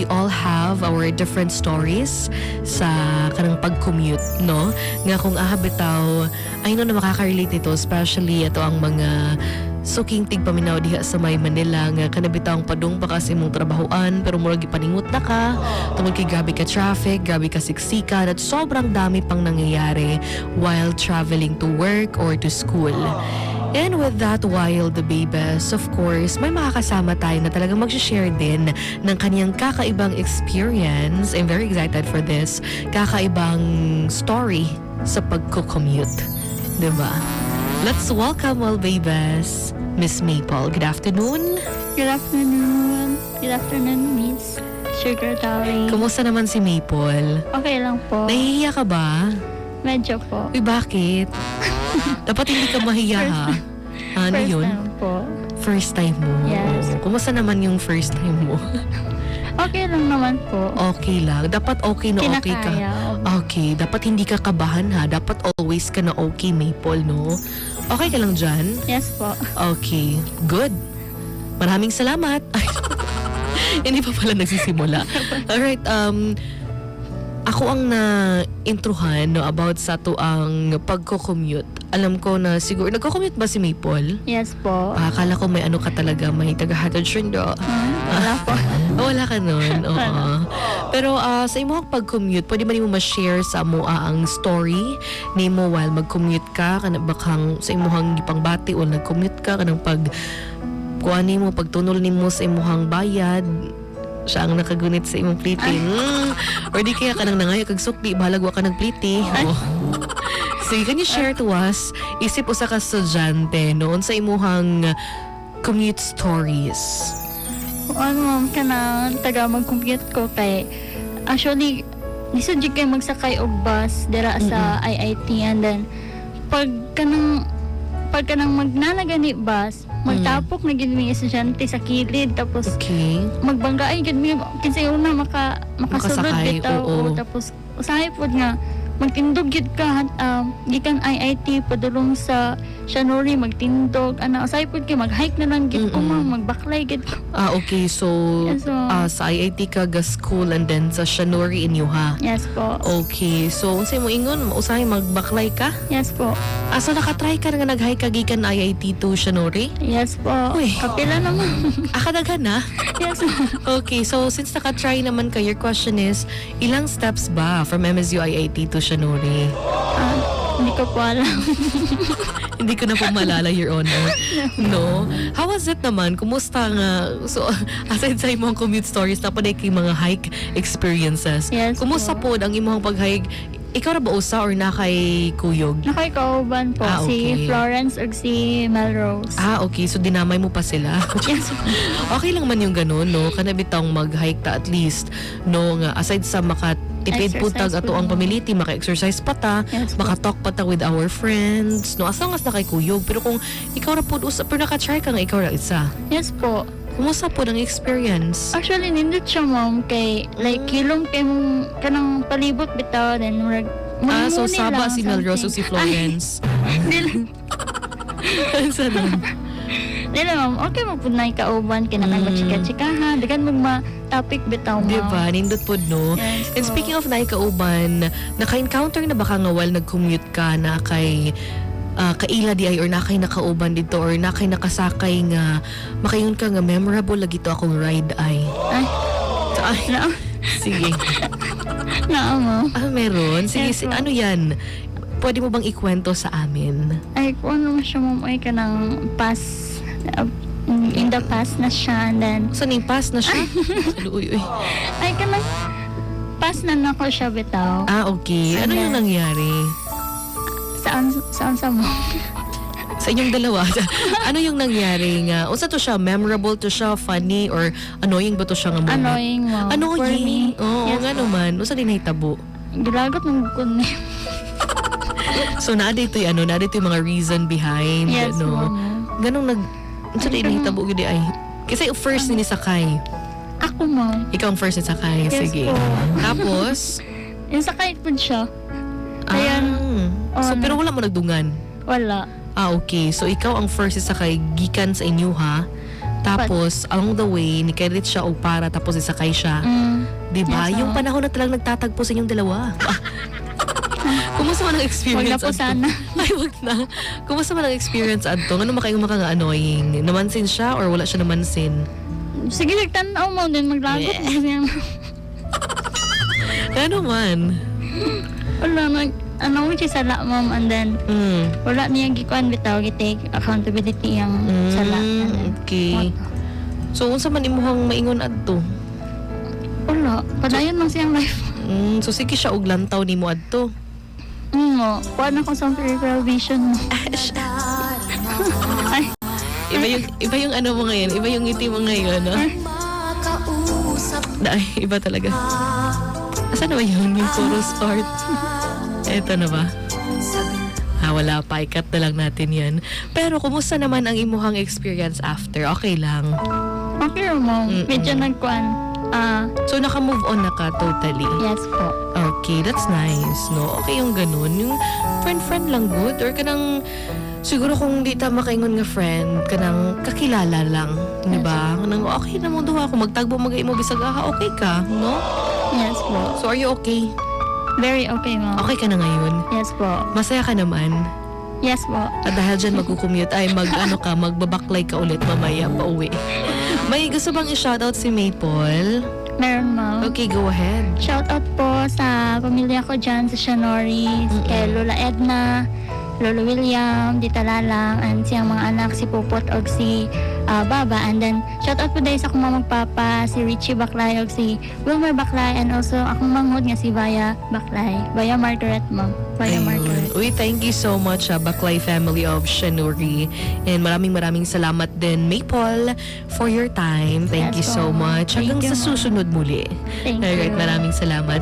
we all have our different stories sa kanang pag-commute, no? Nga kung aha bitaw, ay no na makaka-relate ito, especially ito ang mga suking tigpaminaw diha sa may Manila. Nga kanabitaw ang padung pa kasi mong trabahoan pero murag gipaningot na ka. Tungod kay grabe ka traffic grabe ka siksikan at sobrang dami pang nangyayari while traveling to work or to school And with that wild babies, of course, may makakasama tayo na talagang mag-share din ng kanyang kakaibang experience. I'm very excited for this. Kakaibang story sa pagko-commute. 'Di ba? Let's welcome wild babies, Miss Maple. Good afternoon. Good afternoon. Good afternoon, Miss Sugar Darling. Kumusta naman si Maple? Okay lang po. Nahihiya ka ba? Medyo po. Uy, bakit? Dapat hindi ka mahiya ha. Ano First yun? time po. First time mo? Yes. Kumusta naman yung first time mo? Okay lang naman po. okay lang. Dapat okay na okay ka. Kinakaya. Okay, dapat hindi ka kabahan ha. Dapat always ka na okay, Maple, no? Okay ka lang dyan? Yes po. Okay, good. Maraming salamat. Ay, hindi pa pala nagsisimula. Alright, um, ako ang na-introhan no, about sa to ang pagko-commute. Alam ko na siguro, nagko-commute ba si Maple? Yes po. Ah, akala ko may ano ka talaga, may taga-hatid shindo. Hmm, wala po. Oh, wala ka nun. Oo. Pero ah, sa imo pag-commute, pwede ba nimo ma-share sa mo ah, ang story nimo while mag-commute ka kana bakang sa imuhang gipangbati o nag-commute ka kanang pag kuan nimo pagtunol nimo sa imuhang bayad siya ang nakagunit sa imong pliti. Mm. Or di kaya ka nang nangayo kag sukli, balag wa ka nagpliti. Oh. Sige, can you share to us, isip usa ka estudyante noon sa imuhang commute stories? Ano ma'am ka na taga mag-compute ko kay actually lisod jud kay magsakay og bus dira sa IIT and then pag kanang pag kanang magnanaga ni bus magtapok na gid mi estudyante sa kilid tapos Okay. magbanggaay gid mi kinsa una maka makasulod Makasakay, bitaw oo. oo. tapos usahay pod nga magtindog gid ka um, gikan IIT padulong sa Shanori magtindog ana usahay pod kay mag-hike na lang gid ko ma'am magbaklay gid ko Ah, okay. So, yes, so, ah, sa IIT ka ga school and then sa Shanori inyo ha? yes po Okay. So, unsay mo ingon? Usahay magbaklay ka? yes po Ah, so nakatry ka nga nag-hike ka gikan IIT to Shanori? yes po Uy. kapila naman Ah, kadaghan na? yes po Okay. So, since nakatry naman ka, your question is, ilang steps ba from MSU IIT to Shanori? Ah, hindi ko po alam Hindi ko na po malala, Your Honor. No? How was it naman? Kumusta nga? So, aside sa imong commute stories, napaday kay mga hike experiences. yes Kumusta po po ang imong pag-hike? Ikaw na ba usa or na kay Kuyog? nakay kauban po Ah, okay. si Florence ug si Melrose Ah, okay. So, dinamay mo pa sila. yes po okay lang man yung ganun, no? Kana bitang mag-hike ta at least, no? Nga, aside sa makatipid po tag ato ang pamiliti, maka-exercise pa ta, yes makatalk pa ta with our friends, no? As long as na kay Kuyog. Pero kung ikaw na po, usa, pero nakatry ka nga ikaw na isa. yes po Kumusta po ng experience? Actually, nindot siya ma'am kay like hilom kay mong kanang palibot bitaw then murag Ah, so Saba lang, si Melrose si Florence. Dili, Sa nun? dili ma'am, okay mo pud na kauban kay naman Mm. magchika-chikahan, dagan mag topic bitaw ma'am. Diba? Nindot po, no? Yes, And speaking of naikauban, naka-encounter na baka nga while nag-commute ka na kay ah, kaila di ay or nakay nakauban dito or nakay nakasakay nga makayon ka nga memorable lagi to akong ride ay. Ay, So, ay, na, sige. na ma'am. Ah, meron? Sige, Yes, si- ano yan? Pwede mo bang ikwento sa amin? Ay, kung ano siya ma'am, ay kanang pass, uh, in the past na siya, and then, So, ning pass na siya? uy, uy. ay kanang, pass na nako siya bitaw. Ah, okay. Ano yung nangyari? Saan, saan sa mo? Sa inyong dalawa, ano yung nangyari nga? Unsa to siya? Memorable to siya? Funny? Or annoying ba to siya nga moment? Annoying ma'am. Ano For me, Oo, yes, nga naman. Unsa din nahitabo? Gilagot ng bukod niya. So, naada ito yung ano, naada ito yung mga reason behind, Yes, ano. ma'am. Ganong nag, unsa din Ano? nahitabo gudi ay. Kasi first ni sakay. Ako, ma'am. Ikaw ang first ni sakay. Yes Sige. po. Tapos, Yung sakay po siya. ah, Ayan. so, Oh, pero wala mo nagdungan. Wala. Ah, okay. So, ikaw ang first ni sakay gikan sa inyo, ha? Tapos, along the way, ni Kerit siya o para tapos isakay siya. Mm, Di ba? Yes, Yung oo. panahon na talagang nagtatagpo sa inyong dalawa. Kumusta man ang wag experience? na po sana. Ay, wag na. Kumusta man ang experience adto? Ano makayong makanga-annoying? Namansin siya or wala siya namansin? Sige, nagtanaw mo din maglagot. Yeah. Ano man? wala, nag, ano mo siya sala, ma'am. And then, Mm. wala niya gikuan bitaw, gitake accountability yung sala. And then, Mm, okay. So, unsa man imuhang maingon adto? Wala, padayon lang siyang life. Mm, so, sige siya og lantaw nimo adto. Mo, kuha na ko sa peripheral vision mo. Ay, Iba yung, iba yung ano mo ngayon. Iba yung ngiti mo ngayon. No? Ay, iba talaga. Asan na ba yun? Yung chorus part. Eto na ba? Ah, wala pa. Ikat na lang natin yan. Pero, kumusta naman ang imuhang experience after? Okay lang. okay. Mm-mm. Medyo nagkuan. Ah, So, naka-move on na ka totally. yes po. Okay, that's nice, no? Okay yung ganun. Yung friend-friend lang good. Or kanang, siguro kung di ta makaingon nga friend, kanang kakilala lang. Di ba? Kanang, okay na mo duha. Kung magtagbo magay mo bisag aha, okay ka, no? Yes po. So, are you okay? Very okay mo. Okay ka na ngayon? Yes po. Masaya ka naman? Yes po. At dahil dyan magkukumute, ay mag, ano ka, magbabaklay ka ulit mamaya pa uwi. May gusto bang i-shoutout si Maple? Meron mo. Okay, go ahead. Shoutout po sa pamilya ko dyan sa Shanori, kay Lola Edna, Lolo William, Dita Lalang, and siyang mga anak, si Pupot o si ah, Baba. And then, shoutout po dahil sa akong magpapa, si Richie Baklay o si Wilmer Baklay, and also akong manghod nga si Vaya Baklay. Vaya Margaret, ma'am. Vaya Margaret. Uy, thank you so much, uh, Baklay family of Shanuri. And maraming maraming salamat din, Maple, for your time. Thank you Yes, so po. much. Thank Hanggang you, sa susunod muli. Thank Alright, you. maraming salamat.